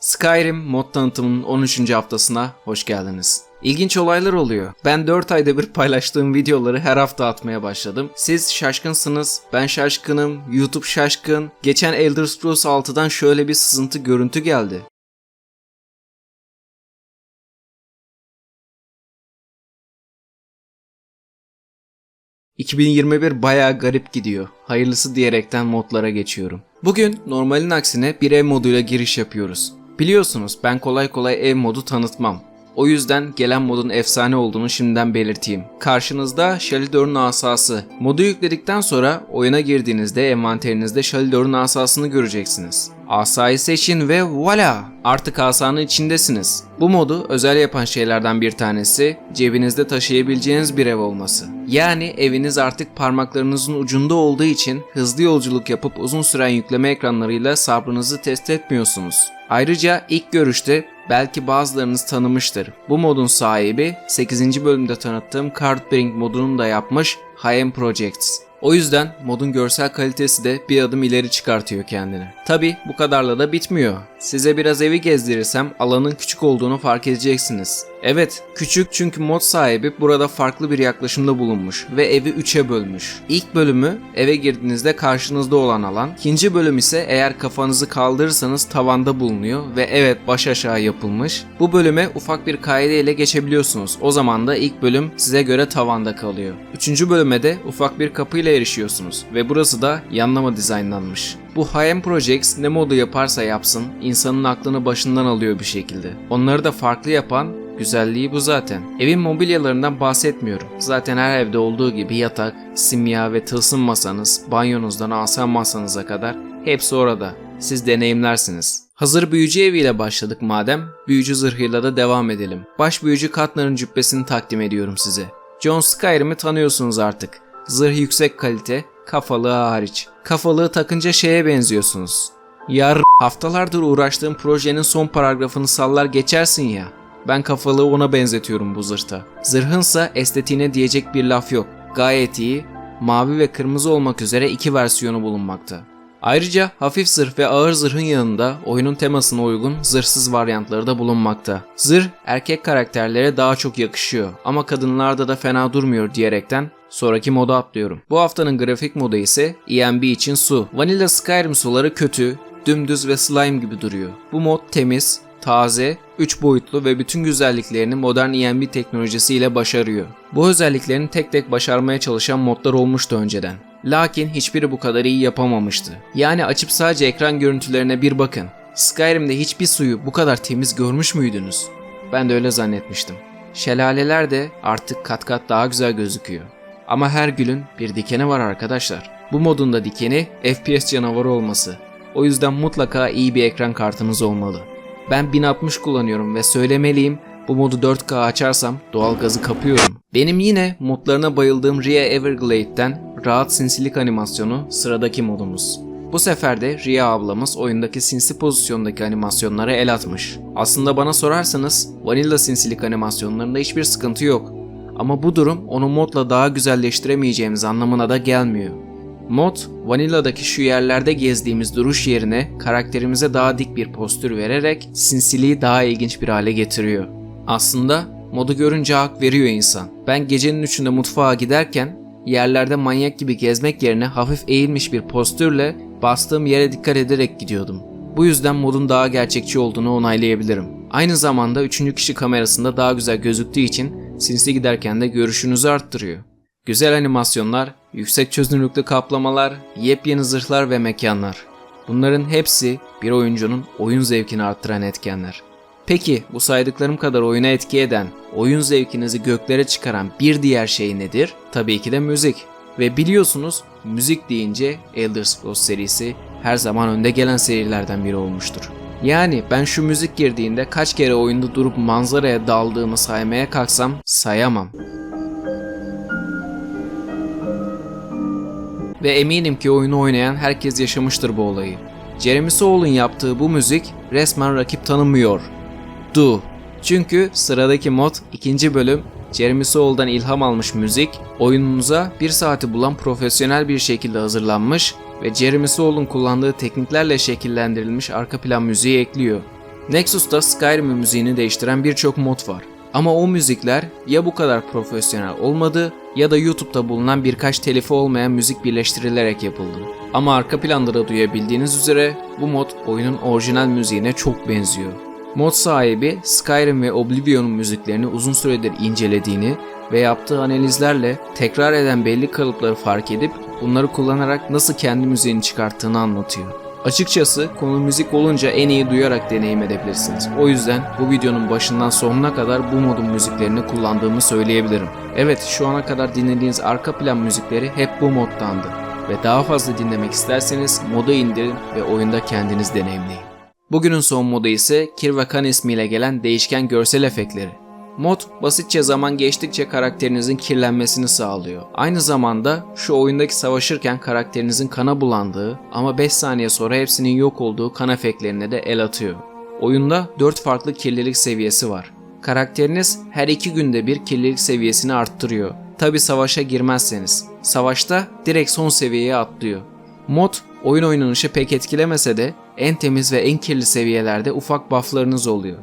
Skyrim mod tanıtımının 13. haftasına hoş geldiniz. İlginç olaylar oluyor. Ben 4 ayda bir paylaştığım videoları her hafta atmaya başladım. Siz şaşkınsınız, ben şaşkınım, YouTube şaşkın. Geçen Elder Scrolls 6'dan şöyle bir sızıntı görüntü geldi. ...2021 bayağı garip gidiyor. Hayırlısı diyerekten modlara geçiyorum. Bugün normalin aksine bir ev moduyla giriş yapıyoruz. Biliyorsunuz ben kolay kolay ev modu tanıtmam. O yüzden gelen modun efsane olduğunu şimdiden belirteyim. Karşınızda Shalidor'un asası. Modu yükledikten sonra oyuna girdiğinizde envanterinizde Shalidor'un asasını göreceksiniz. Asayı seçin ve voila! Artık asanın içindesiniz. Bu modu özel yapan şeylerden bir tanesi cebinizde taşıyabileceğiniz bir ev olması. Yani eviniz artık parmaklarınızın ucunda olduğu için hızlı yolculuk yapıp uzun süren yükleme ekranlarıyla sabrınızı test etmiyorsunuz. Ayrıca ilk görüşte belki bazılarınız tanımıştır. Bu modun sahibi 8. bölümde tanıttığım Cardbring modunu da yapmış Hayem Projects. O yüzden modun görsel kalitesi de bir adım ileri çıkartıyor kendini. Tabi bu kadarla da bitmiyor. Size biraz evi gezdirirsem alanın küçük olduğunu fark edeceksiniz. Evet, küçük çünkü mod sahibi burada farklı bir yaklaşımda bulunmuş ve evi 3'e bölmüş. İlk bölümü eve girdiğinizde karşınızda olan alan, ikinci bölüm ise eğer kafanızı kaldırırsanız tavanda bulunuyor ve evet baş aşağı yapılmış. Bu bölüme ufak bir kaide ile geçebiliyorsunuz. O zaman da ilk bölüm size göre tavanda kalıyor. Üçüncü bölüme de ufak bir kapıyla erişiyorsunuz ve burası da yanlama dizaynlanmış. Bu Hayem Projects ne modu yaparsa yapsın insanın aklını başından alıyor bir şekilde. Onları da farklı yapan Güzelliği bu zaten. Evin mobilyalarından bahsetmiyorum. Zaten her evde olduğu gibi yatak, simya ve tılsım masanız, banyonuzdan asan masanıza kadar hepsi orada. Siz deneyimlersiniz. Hazır büyücü eviyle başladık madem, büyücü zırhıyla da devam edelim. Baş büyücü Katnar'ın cübbesini takdim ediyorum size. John Skyrim'i tanıyorsunuz artık. Zırh yüksek kalite, kafalığı hariç. Kafalığı takınca şeye benziyorsunuz. Yar haftalardır uğraştığım projenin son paragrafını sallar geçersin ya. Ben kafalığı ona benzetiyorum bu zırhta. Zırhınsa estetiğine diyecek bir laf yok. Gayet iyi, mavi ve kırmızı olmak üzere iki versiyonu bulunmakta. Ayrıca hafif zırh ve ağır zırhın yanında oyunun temasına uygun zırhsız varyantları da bulunmakta. Zırh erkek karakterlere daha çok yakışıyor ama kadınlarda da fena durmuyor diyerekten sonraki moda atlıyorum. Bu haftanın grafik modu ise EMB için su. Vanilla Skyrim suları kötü, dümdüz ve slime gibi duruyor. Bu mod temiz, taze, 3 boyutlu ve bütün güzelliklerini modern ENB teknolojisiyle başarıyor. Bu özelliklerini tek tek başarmaya çalışan modlar olmuştu önceden. Lakin hiçbiri bu kadar iyi yapamamıştı. Yani açıp sadece ekran görüntülerine bir bakın. Skyrim'de hiçbir suyu bu kadar temiz görmüş müydünüz? Ben de öyle zannetmiştim. Şelaleler de artık kat kat daha güzel gözüküyor. Ama her gülün bir dikeni var arkadaşlar. Bu modun da dikeni FPS canavarı olması. O yüzden mutlaka iyi bir ekran kartınız olmalı. Ben 1060 kullanıyorum ve söylemeliyim bu modu 4K açarsam doğal gazı kapıyorum. Benim yine modlarına bayıldığım Ria Everglade'den rahat sinsilik animasyonu sıradaki modumuz. Bu sefer de Ria ablamız oyundaki sinsi pozisyondaki animasyonlara el atmış. Aslında bana sorarsanız Vanilla sinsilik animasyonlarında hiçbir sıkıntı yok. Ama bu durum onu modla daha güzelleştiremeyeceğimiz anlamına da gelmiyor. Mod, Vanilla'daki şu yerlerde gezdiğimiz duruş yerine karakterimize daha dik bir postür vererek sinsiliği daha ilginç bir hale getiriyor. Aslında modu görünce hak veriyor insan. Ben gecenin üçünde mutfağa giderken yerlerde manyak gibi gezmek yerine hafif eğilmiş bir postürle bastığım yere dikkat ederek gidiyordum. Bu yüzden modun daha gerçekçi olduğunu onaylayabilirim. Aynı zamanda üçüncü kişi kamerasında daha güzel gözüktüğü için sinsi giderken de görüşünüzü arttırıyor. Güzel animasyonlar, yüksek çözünürlüklü kaplamalar, yepyeni zırhlar ve mekanlar. Bunların hepsi bir oyuncunun oyun zevkini arttıran etkenler. Peki bu saydıklarım kadar oyuna etki eden, oyun zevkinizi göklere çıkaran bir diğer şey nedir? Tabii ki de müzik. Ve biliyorsunuz müzik deyince Elder Scrolls serisi her zaman önde gelen serilerden biri olmuştur. Yani ben şu müzik girdiğinde kaç kere oyunda durup manzaraya daldığımı saymaya kalksam sayamam. Ve eminim ki oyunu oynayan herkes yaşamıştır bu olayı. Jeremy Soul'un yaptığı bu müzik resmen rakip tanımıyor. Du. Çünkü sıradaki mod ikinci bölüm Jeremy Soul'dan ilham almış müzik, oyununuza bir saati bulan profesyonel bir şekilde hazırlanmış ve Jeremy Soul'un kullandığı tekniklerle şekillendirilmiş arka plan müziği ekliyor. Nexus'ta Skyrim müziğini değiştiren birçok mod var. Ama o müzikler ya bu kadar profesyonel olmadı ya da YouTube'da bulunan birkaç telifi olmayan müzik birleştirilerek yapıldı. Ama arka planda da duyabildiğiniz üzere bu mod oyunun orijinal müziğine çok benziyor. Mod sahibi Skyrim ve Oblivion'un müziklerini uzun süredir incelediğini ve yaptığı analizlerle tekrar eden belli kalıpları fark edip bunları kullanarak nasıl kendi müziğini çıkarttığını anlatıyor. Açıkçası konu müzik olunca en iyi duyarak deneyim edebilirsiniz. O yüzden bu videonun başından sonuna kadar bu modun müziklerini kullandığımı söyleyebilirim. Evet şu ana kadar dinlediğiniz arka plan müzikleri hep bu moddandı. Ve daha fazla dinlemek isterseniz modu indirin ve oyunda kendiniz deneyimleyin. Bugünün son modu ise Kirvakan ismiyle gelen değişken görsel efektleri. Mod basitçe zaman geçtikçe karakterinizin kirlenmesini sağlıyor. Aynı zamanda şu oyundaki savaşırken karakterinizin kana bulandığı ama 5 saniye sonra hepsinin yok olduğu kan efektlerine de el atıyor. Oyunda 4 farklı kirlilik seviyesi var. Karakteriniz her 2 günde bir kirlilik seviyesini arttırıyor. Tabi savaşa girmezseniz. Savaşta direkt son seviyeye atlıyor. Mod oyun oynanışı pek etkilemese de en temiz ve en kirli seviyelerde ufak bufflarınız oluyor.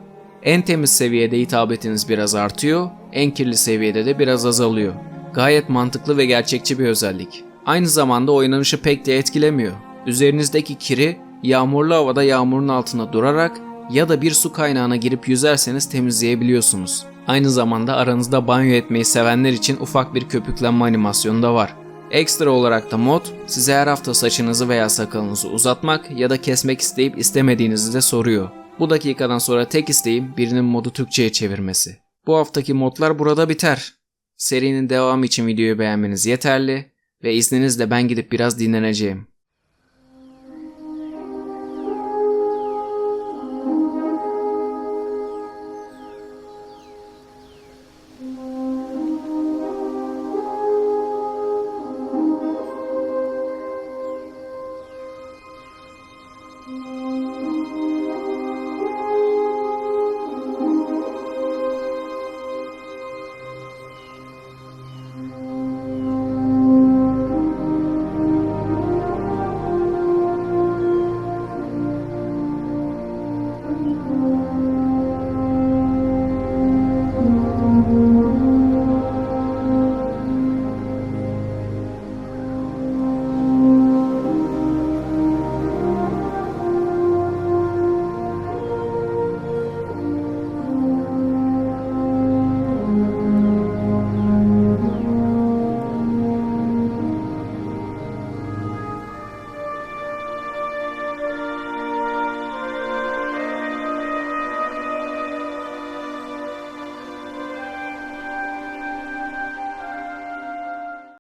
En temiz seviyede hitabetiniz biraz artıyor, en kirli seviyede de biraz azalıyor. Gayet mantıklı ve gerçekçi bir özellik. Aynı zamanda oynanışı pek de etkilemiyor. Üzerinizdeki kiri yağmurlu havada yağmurun altında durarak ya da bir su kaynağına girip yüzerseniz temizleyebiliyorsunuz. Aynı zamanda aranızda banyo etmeyi sevenler için ufak bir köpüklenme animasyonu da var. Ekstra olarak da mod size her hafta saçınızı veya sakalınızı uzatmak ya da kesmek isteyip istemediğinizi de soruyor. Bu dakikadan sonra tek isteğim birinin modu Türkçe'ye çevirmesi. Bu haftaki modlar burada biter. Serinin devamı için videoyu beğenmeniz yeterli ve izninizle ben gidip biraz dinleneceğim.